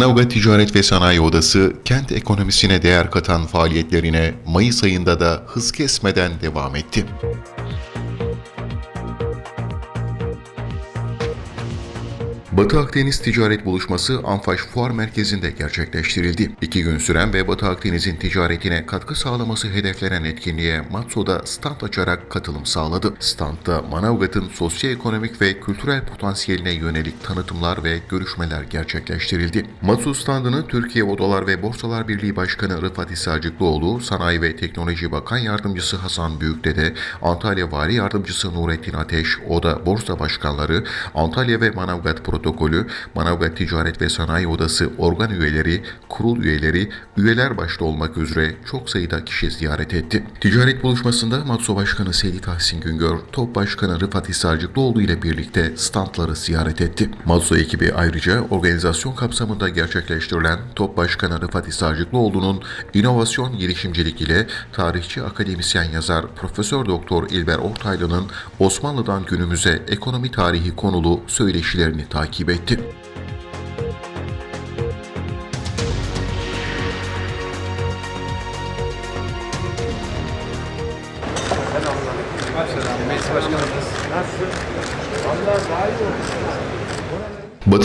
Manavgat Ticaret ve Sanayi Odası, kent ekonomisine değer katan faaliyetlerine Mayıs ayında da hız kesmeden devam etti. Batı Akdeniz Ticaret Buluşması Anfaş Fuar Merkezi'nde gerçekleştirildi. İki gün süren ve Batı Akdeniz'in ticaretine katkı sağlaması hedeflenen etkinliğe Matso'da stand açarak katılım sağladı. Standta Manavgat'ın sosyoekonomik ve kültürel potansiyeline yönelik tanıtımlar ve görüşmeler gerçekleştirildi. Matso standını Türkiye Odalar ve Borsalar Birliği Başkanı Rıfat İsacıklıoğlu, Sanayi ve Teknoloji Bakan Yardımcısı Hasan Büyükdede, Antalya Vali Yardımcısı Nurettin Ateş, Oda Borsa Başkanları, Antalya ve Manavgat Protokolü, Manavgat Ticaret ve Sanayi Odası organ üyeleri, kurul üyeleri, üyeler başta olmak üzere çok sayıda kişi ziyaret etti. Ticaret buluşmasında Matso Başkanı Seydi Tahsin Güngör, Top Başkanı Rıfat Hisarcıklıoğlu ile birlikte standları ziyaret etti. Matso ekibi ayrıca organizasyon kapsamında gerçekleştirilen Top Başkanı Rıfat Hisarcıklıoğlu'nun inovasyon girişimcilik ile tarihçi akademisyen yazar Profesör Doktor İlber Ortaylı'nın Osmanlı'dan günümüze ekonomi tarihi konulu söyleşilerini takip etti.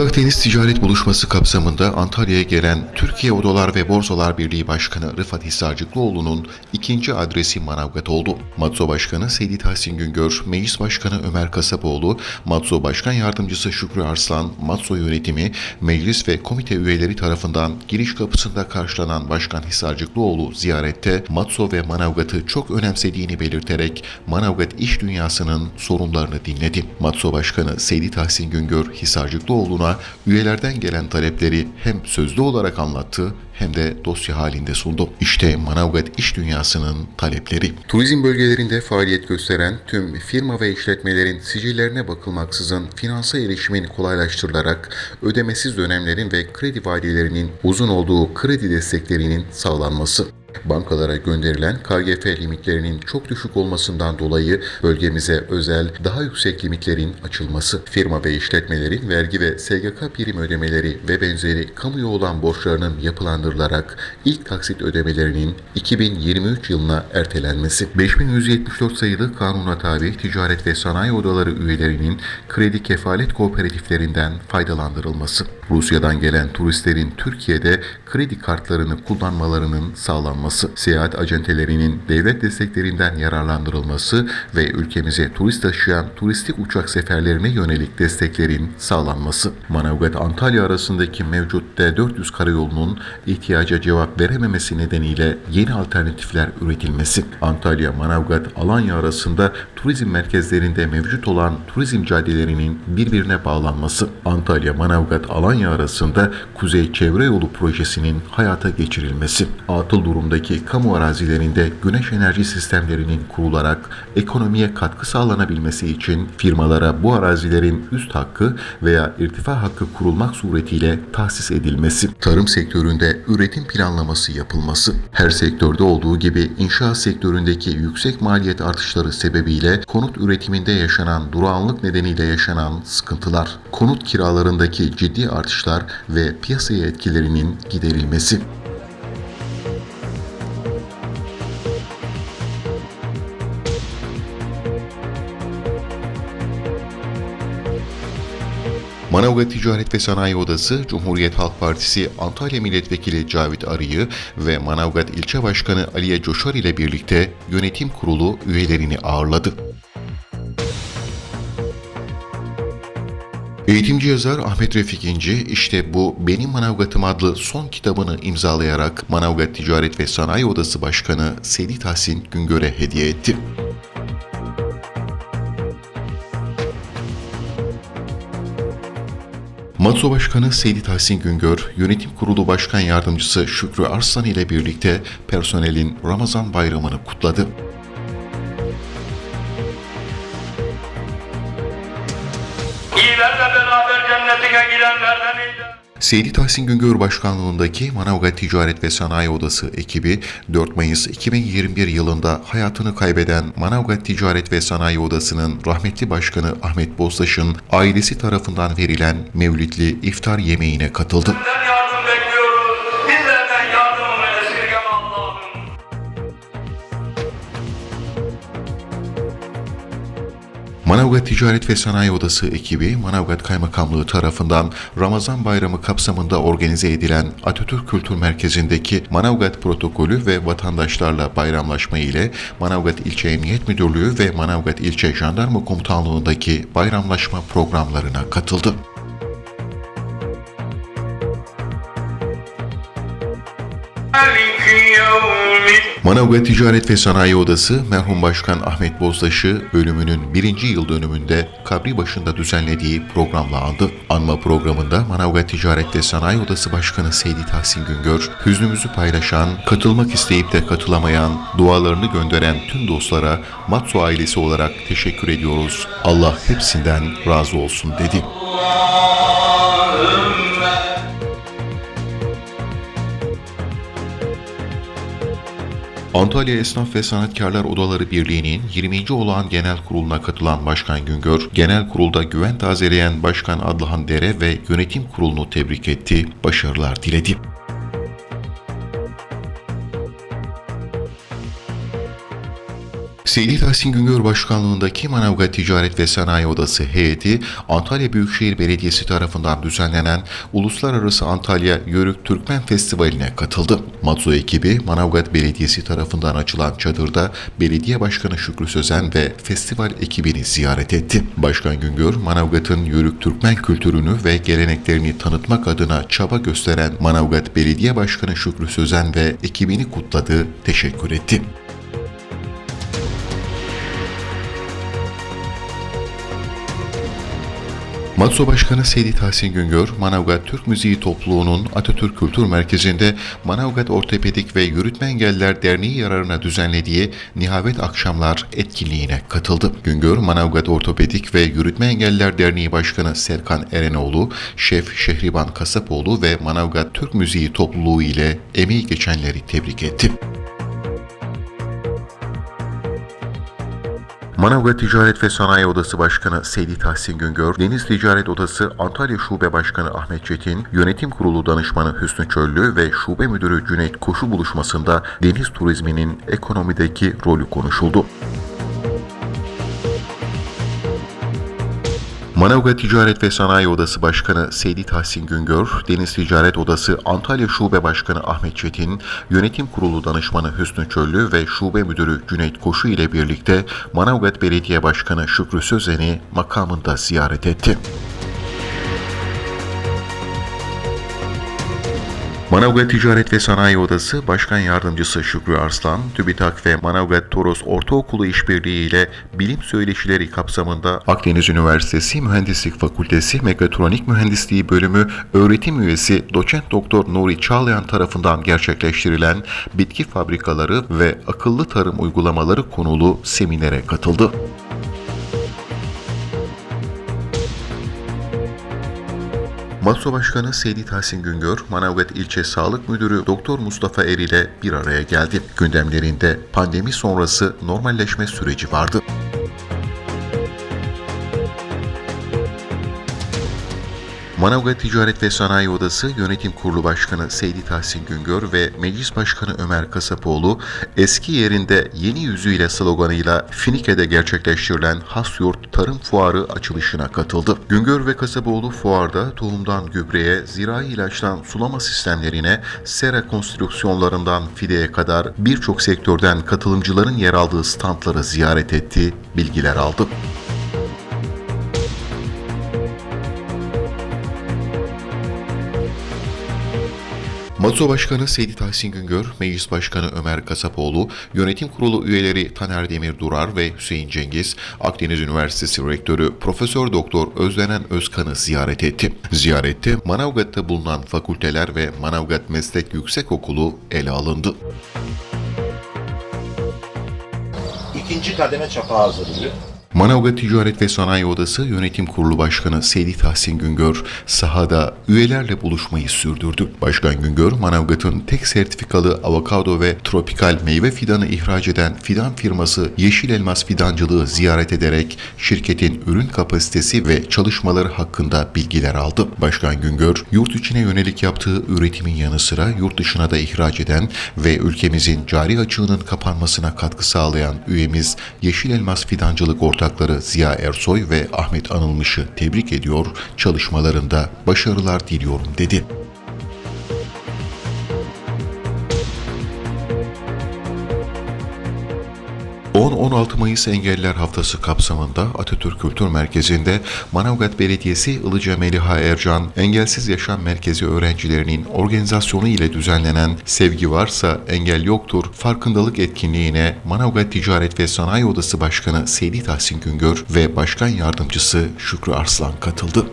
Akdeniz Ticaret Buluşması kapsamında Antalya'ya gelen Türkiye Odalar ve Borsalar Birliği Başkanı Rıfat Hisarcıklıoğlu'nun ikinci adresi Manavgat oldu. Matso Başkanı Seydi Tahsin Güngör, Meclis Başkanı Ömer Kasapoğlu, Matso Başkan Yardımcısı Şükrü Arslan, Matso yönetimi, meclis ve komite üyeleri tarafından giriş kapısında karşılanan Başkan Hisarcıklıoğlu ziyarette Matso ve Manavgat'ı çok önemsediğini belirterek Manavgat iş dünyasının sorunlarını dinledi. Matso Başkanı Seydi Tahsin Güngör Hisarcıklıoğlu'na üyelerden gelen talepleri hem sözlü olarak anlattı hem de dosya halinde sundu. İşte Manavgat iş dünyasının talepleri. Turizm bölgelerinde faaliyet gösteren tüm firma ve işletmelerin sicillerine bakılmaksızın finansa erişimin kolaylaştırılarak ödemesiz dönemlerin ve kredi vadelerinin uzun olduğu kredi desteklerinin sağlanması. Bankalara gönderilen KGF limitlerinin çok düşük olmasından dolayı bölgemize özel daha yüksek limitlerin açılması, firma ve işletmelerin vergi ve SGK prim ödemeleri ve benzeri kamuya olan borçlarının yapılandırılarak ilk taksit ödemelerinin 2023 yılına ertelenmesi, 5174 sayılı kanuna tabi ticaret ve sanayi odaları üyelerinin kredi kefalet kooperatiflerinden faydalandırılması, Rusya'dan gelen turistlerin Türkiye'de kredi kartlarını kullanmalarının sağlanması, seyahat acentelerinin devlet desteklerinden yararlandırılması ve ülkemize turist taşıyan turistik uçak seferlerine yönelik desteklerin sağlanması, Manavgat-Antalya arasındaki mevcut D400 karayolunun ihtiyaca cevap verememesi nedeniyle yeni alternatifler üretilmesi, Antalya-Manavgat-Alanya arasında turizm merkezlerinde mevcut olan turizm caddelerinin birbirine bağlanması, Antalya-Manavgat-Alanya arasında Kuzey Çevre Yolu projesinin hayata geçirilmesi, atıl durumdaki kamu arazilerinde güneş enerji sistemlerinin kurularak ekonomiye katkı sağlanabilmesi için firmalara bu arazilerin üst hakkı veya irtifa hakkı kurulmak suretiyle tahsis edilmesi, tarım sektöründe üretim planlaması yapılması, her sektörde olduğu gibi inşaat sektöründeki yüksek maliyet artışları sebebiyle konut üretiminde yaşanan durağanlık nedeniyle yaşanan sıkıntılar, konut kiralarındaki ciddi artışlar ve piyasaya etkilerinin giderilmesi. Manavgat Ticaret ve Sanayi Odası, Cumhuriyet Halk Partisi Antalya Milletvekili Cavit Arı'yı ve Manavgat İlçe Başkanı Aliye Coşar ile birlikte yönetim kurulu üyelerini ağırladı. Eğitimci yazar Ahmet Refik İnci işte bu Benim Manavgatım adlı son kitabını imzalayarak Manavgat Ticaret ve Sanayi Odası Başkanı Sedi Tahsin Güngör'e hediye etti. Matso Başkanı Seydi Tahsin Güngör, Yönetim Kurulu Başkan Yardımcısı Şükrü Arslan ile birlikte personelin Ramazan bayramını kutladı. Seydi Tahsin Güngör Başkanlığındaki Manavgat Ticaret ve Sanayi Odası ekibi 4 Mayıs 2021 yılında hayatını kaybeden Manavgat Ticaret ve Sanayi Odası'nın rahmetli başkanı Ahmet Boztaş'ın ailesi tarafından verilen Mevlidli iftar yemeğine katıldı. Manavgat Ticaret ve Sanayi Odası ekibi Manavgat Kaymakamlığı tarafından Ramazan Bayramı kapsamında organize edilen Atatürk Kültür Merkezi'ndeki Manavgat protokolü ve vatandaşlarla bayramlaşma ile Manavgat İlçe Emniyet Müdürlüğü ve Manavgat İlçe Jandarma Komutanlığı'ndaki bayramlaşma programlarına katıldı. مالك يوم الدين Manavgat Ticaret ve Sanayi Odası merhum Başkan Ahmet Bozdaş'ı ölümünün birinci yıl dönümünde kabri başında düzenlediği programla andı. Anma programında Manavgat Ticaret ve Sanayi Odası Başkanı Seydi Tahsin Güngör, hüznümüzü paylaşan, katılmak isteyip de katılamayan, dualarını gönderen tüm dostlara Matsu ailesi olarak teşekkür ediyoruz. Allah hepsinden razı olsun dedi. Antalya Esnaf ve Sanatkarlar Odaları Birliği'nin 20. olağan genel kuruluna katılan Başkan Güngör, genel kurulda güven tazeleyen Başkan Adlıhan Dere ve yönetim kurulunu tebrik etti, başarılar diledi. Seydi Tahsin Güngör Başkanlığındaki Manavgat Ticaret ve Sanayi Odası heyeti Antalya Büyükşehir Belediyesi tarafından düzenlenen Uluslararası Antalya Yörük Türkmen Festivali'ne katıldı. Matzo ekibi Manavgat Belediyesi tarafından açılan çadırda Belediye Başkanı Şükrü Sözen ve festival ekibini ziyaret etti. Başkan Güngör, Manavgat'ın Yörük Türkmen kültürünü ve geleneklerini tanıtmak adına çaba gösteren Manavgat Belediye Başkanı Şükrü Sözen ve ekibini kutladı, teşekkür etti. Matso Başkanı Seydi Tahsin Güngör, Manavgat Türk Müziği Topluluğu'nun Atatürk Kültür Merkezi'nde Manavgat Ortopedik ve Yürütme Engelliler Derneği yararına düzenlediği Nihavet Akşamlar etkinliğine katıldı. Güngör, Manavgat Ortopedik ve Yürütme Engelliler Derneği Başkanı Serkan Erenoğlu, Şef Şehriban Kasapoğlu ve Manavgat Türk Müziği Topluluğu ile emeği geçenleri tebrik etti. Manavgat Ticaret ve Sanayi Odası Başkanı Seydi Tahsin Güngör, Deniz Ticaret Odası Antalya Şube Başkanı Ahmet Çetin, Yönetim Kurulu Danışmanı Hüsnü Çöllü ve Şube Müdürü Cüneyt Koşu buluşmasında deniz turizminin ekonomideki rolü konuşuldu. Manavgat Ticaret ve Sanayi Odası Başkanı Seydi Tahsin Güngör, Deniz Ticaret Odası Antalya Şube Başkanı Ahmet Çetin, Yönetim Kurulu Danışmanı Hüsnü Çöllü ve Şube Müdürü Cüneyt Koşu ile birlikte Manavgat Belediye Başkanı Şükrü Sözen'i makamında ziyaret etti. Manavgat Ticaret ve Sanayi Odası Başkan Yardımcısı Şükrü Arslan, TÜBİTAK ve Manavgat Toros Ortaokulu İşbirliği ile bilim söyleşileri kapsamında Akdeniz Üniversitesi Mühendislik Fakültesi Mekatronik Mühendisliği Bölümü öğretim üyesi Doçent Doktor Nuri Çağlayan tarafından gerçekleştirilen bitki fabrikaları ve akıllı tarım uygulamaları konulu seminere katıldı. Matso Başkanı Seydi Tahsin Güngör, Manavgat İlçe Sağlık Müdürü Doktor Mustafa Er ile bir araya geldi. Gündemlerinde pandemi sonrası normalleşme süreci vardı. Manavgat Ticaret ve Sanayi Odası Yönetim Kurulu Başkanı Seydi Tahsin Güngör ve Meclis Başkanı Ömer Kasapoğlu eski yerinde yeni yüzüyle sloganıyla Finike'de gerçekleştirilen Hasyurt Tarım Fuarı açılışına katıldı. Güngör ve Kasapoğlu fuarda tohumdan gübreye, zirai ilaçtan sulama sistemlerine, sera konstrüksiyonlarından fideye kadar birçok sektörden katılımcıların yer aldığı standları ziyaret etti, bilgiler aldı. Matso Başkanı Seydi Tahsin Güngör, Meclis Başkanı Ömer Kasapoğlu, Yönetim Kurulu üyeleri Taner Demir Durar ve Hüseyin Cengiz, Akdeniz Üniversitesi Rektörü Profesör Doktor Özlenen Özkan'ı ziyaret etti. Ziyarette Manavgat'ta bulunan fakülteler ve Manavgat Meslek Yüksekokulu ele alındı. İkinci kademe çapa hazırlıyor. Manavgat Ticaret ve Sanayi Odası Yönetim Kurulu Başkanı Seydi Tahsin Güngör sahada üyelerle buluşmayı sürdürdü. Başkan Güngör, Manavgat'ın tek sertifikalı avokado ve tropikal meyve fidanı ihraç eden fidan firması Yeşil Elmas Fidancılığı ziyaret ederek şirketin ürün kapasitesi ve çalışmaları hakkında bilgiler aldı. Başkan Güngör, yurt içine yönelik yaptığı üretimin yanı sıra yurt dışına da ihraç eden ve ülkemizin cari açığının kapanmasına katkı sağlayan üyemiz Yeşil Elmas Fidancılık Ortaklığı ortakları Ziya Ersoy ve Ahmet Anılmış'ı tebrik ediyor, çalışmalarında başarılar diliyorum dedi. 10-16 Mayıs Engelliler Haftası kapsamında Atatürk Kültür Merkezi'nde Manavgat Belediyesi Ilıca Meliha Ercan Engelsiz Yaşam Merkezi öğrencilerinin organizasyonu ile düzenlenen Sevgi Varsa Engel Yoktur farkındalık etkinliğine Manavgat Ticaret ve Sanayi Odası Başkanı Seydi Tahsin Güngör ve Başkan Yardımcısı Şükrü Arslan katıldı.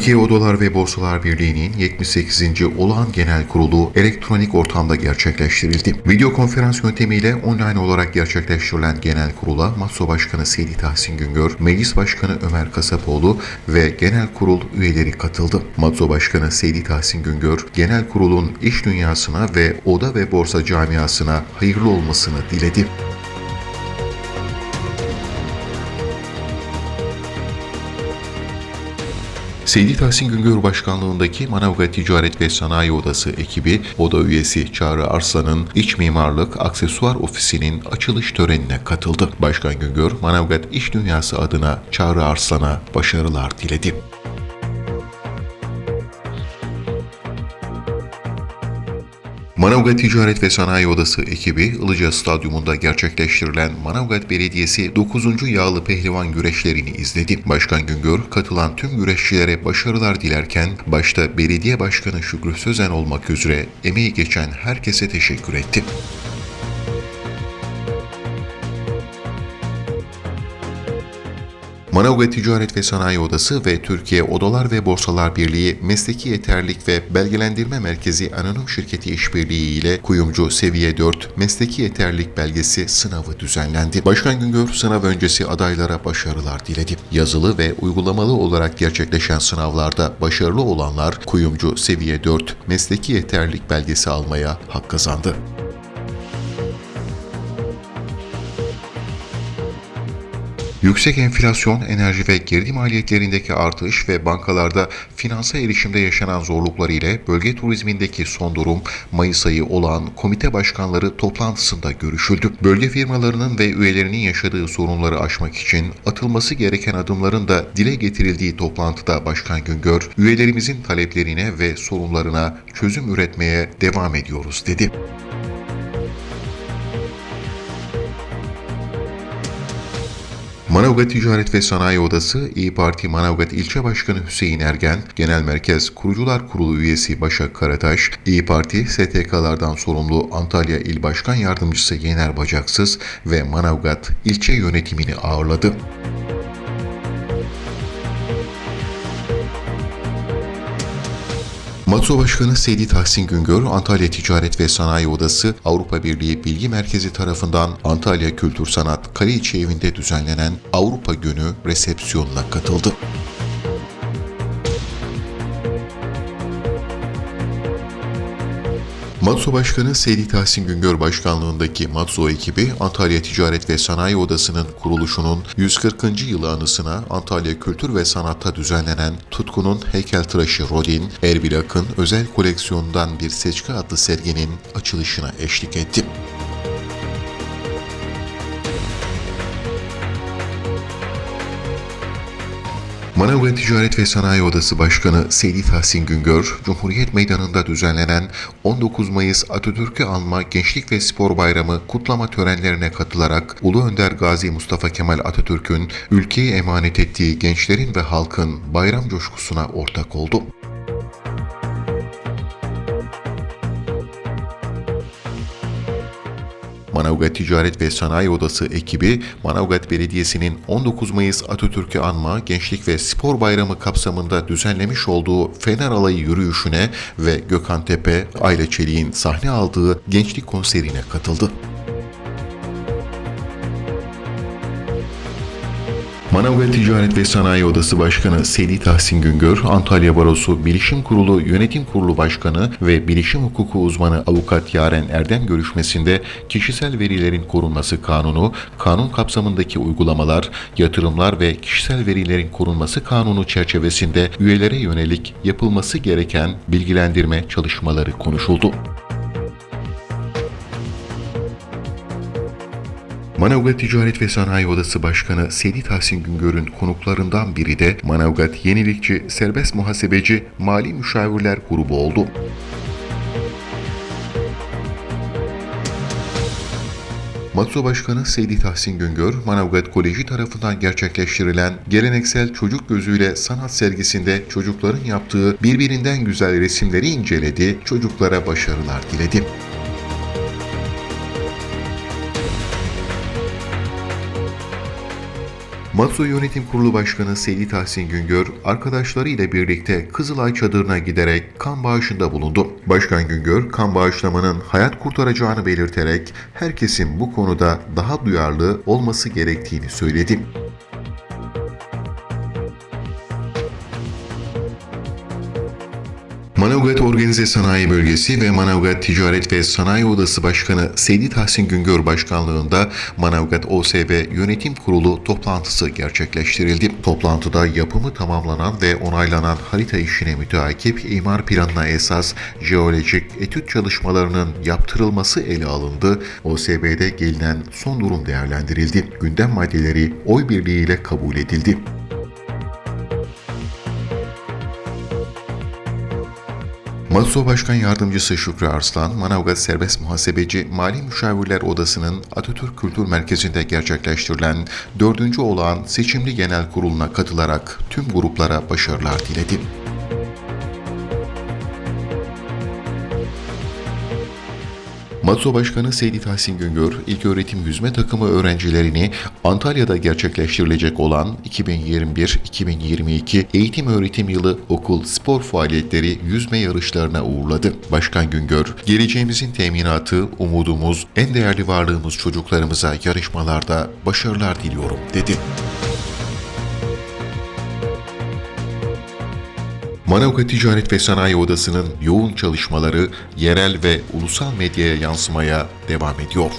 Türkiye Odalar ve Borsalar Birliği'nin 78. Olağan Genel Kurulu elektronik ortamda gerçekleştirildi. Video konferans yöntemiyle online olarak gerçekleştirilen genel kurula MASO Başkanı Seydi Tahsin Güngör, Meclis Başkanı Ömer Kasapoğlu ve genel kurul üyeleri katıldı. MASO Başkanı Seydi Tahsin Güngör, genel kurulun iş dünyasına ve oda ve borsa camiasına hayırlı olmasını diledi. Seydi Tahsin Güngör Başkanlığındaki Manavgat Ticaret ve Sanayi Odası ekibi, oda üyesi Çağrı Arslan'ın iç mimarlık aksesuar ofisinin açılış törenine katıldı. Başkan Güngör, Manavgat İş Dünyası adına Çağrı Arslan'a başarılar diledi. Manavgat Ticaret ve Sanayi Odası ekibi Ilıca Stadyumunda gerçekleştirilen Manavgat Belediyesi 9. Yağlı Pehlivan güreşlerini izledi. Başkan Güngör katılan tüm güreşçilere başarılar dilerken başta Belediye Başkanı Şükrü Sözen olmak üzere emeği geçen herkese teşekkür etti. Manavgat Ticaret ve Sanayi Odası ve Türkiye Odalar ve Borsalar Birliği Mesleki Yeterlik ve Belgelendirme Merkezi Anonim Şirketi İşbirliği ile Kuyumcu Seviye 4 Mesleki Yeterlik Belgesi sınavı düzenlendi. Başkan Güngör sınav öncesi adaylara başarılar diledi. Yazılı ve uygulamalı olarak gerçekleşen sınavlarda başarılı olanlar Kuyumcu Seviye 4 Mesleki Yeterlik Belgesi almaya hak kazandı. Yüksek enflasyon, enerji ve girdi maliyetlerindeki artış ve bankalarda finansa erişimde yaşanan zorluklar ile bölge turizmindeki son durum Mayıs ayı olan komite başkanları toplantısında görüşüldü. Bölge firmalarının ve üyelerinin yaşadığı sorunları aşmak için atılması gereken adımların da dile getirildiği toplantıda Başkan Güngör, üyelerimizin taleplerine ve sorunlarına çözüm üretmeye devam ediyoruz dedi. Manavgat Ticaret ve Sanayi Odası, İyi Parti Manavgat İlçe Başkanı Hüseyin Ergen, Genel Merkez Kurucular Kurulu üyesi Başak Karataş, İyi Parti STK'lardan sorumlu Antalya İl Başkan Yardımcısı Yener Bacaksız ve Manavgat ilçe yönetimini ağırladı. Matso Başkanı Seydi Tahsin Güngör, Antalya Ticaret ve Sanayi Odası Avrupa Birliği Bilgi Merkezi tarafından Antalya Kültür Sanat Kaleiçi evinde düzenlenen Avrupa Günü resepsiyonuna katıldı. Matso Başkanı Seydi Tahsin Güngör başkanlığındaki Matso ekibi Antalya Ticaret ve Sanayi Odası'nın kuruluşunun 140. yılı anısına Antalya Kültür ve Sanat'ta düzenlenen Tutku'nun heykeltıraşı Rodin, Erbil Akın özel koleksiyonundan bir seçki adlı serginin açılışına eşlik etti. Manavgat Ticaret ve Sanayi Odası Başkanı Seydi Tahsin Güngör, Cumhuriyet Meydanı'nda düzenlenen 19 Mayıs Atatürk'ü anma Gençlik ve Spor Bayramı kutlama törenlerine katılarak Ulu Önder Gazi Mustafa Kemal Atatürk'ün ülkeyi emanet ettiği gençlerin ve halkın bayram coşkusuna ortak oldu. Manavgat Ticaret ve Sanayi Odası ekibi Manavgat Belediyesi'nin 19 Mayıs Atatürk'ü anma Gençlik ve Spor Bayramı kapsamında düzenlemiş olduğu Fener Alayı yürüyüşüne ve Gökhan Tepe, Ayla Çelik'in sahne aldığı gençlik konserine katıldı. Manavgat Ticaret ve Sanayi Odası Başkanı Sedi Tahsin Güngör, Antalya Barosu Bilişim Kurulu Yönetim Kurulu Başkanı ve Bilişim Hukuku uzmanı Avukat Yaren Erdem görüşmesinde kişisel verilerin korunması kanunu, kanun kapsamındaki uygulamalar, yatırımlar ve kişisel verilerin korunması kanunu çerçevesinde üyelere yönelik yapılması gereken bilgilendirme çalışmaları konuşuldu. Manavgat Ticaret ve Sanayi Odası Başkanı Sedi Tahsin Güngör'ün konuklarından biri de Manavgat Yenilikçi Serbest Muhasebeci Mali Müşavirler Grubu oldu. Matso Başkanı Seydi Tahsin Güngör, Manavgat Koleji tarafından gerçekleştirilen geleneksel çocuk gözüyle sanat sergisinde çocukların yaptığı birbirinden güzel resimleri inceledi, çocuklara başarılar diledi. Matso Yönetim Kurulu Başkanı Seydi Tahsin Güngör, arkadaşlarıyla birlikte Kızılay Çadırı'na giderek kan bağışında bulundu. Başkan Güngör, kan bağışlamanın hayat kurtaracağını belirterek herkesin bu konuda daha duyarlı olması gerektiğini söyledi. Manavgat Organize Sanayi Bölgesi ve Manavgat Ticaret ve Sanayi Odası Başkanı Seydi Tahsin Güngör Başkanlığında Manavgat OSB Yönetim Kurulu toplantısı gerçekleştirildi. Toplantıda yapımı tamamlanan ve onaylanan harita işine müteakip imar planına esas jeolojik etüt çalışmalarının yaptırılması ele alındı. OSB'de gelinen son durum değerlendirildi. Gündem maddeleri oy birliğiyle kabul edildi. Matso Başkan Yardımcısı Şükrü Arslan, Manavgat Serbest Muhasebeci Mali Müşavirler Odası'nın Atatürk Kültür Merkezi'nde gerçekleştirilen 4. olağan seçimli genel kuruluna katılarak tüm gruplara başarılar diledi. Matso Başkanı Seydi Tahsin Güngör, İlköğretim Yüzme Takımı öğrencilerini Antalya'da gerçekleştirilecek olan 2021-2022 eğitim öğretim yılı okul spor faaliyetleri yüzme yarışlarına uğurladı. Başkan Güngör, geleceğimizin teminatı, umudumuz, en değerli varlığımız çocuklarımıza yarışmalarda başarılar diliyorum dedi. Manavgat Ticaret ve Sanayi Odası'nın yoğun çalışmaları yerel ve ulusal medyaya yansımaya devam ediyor.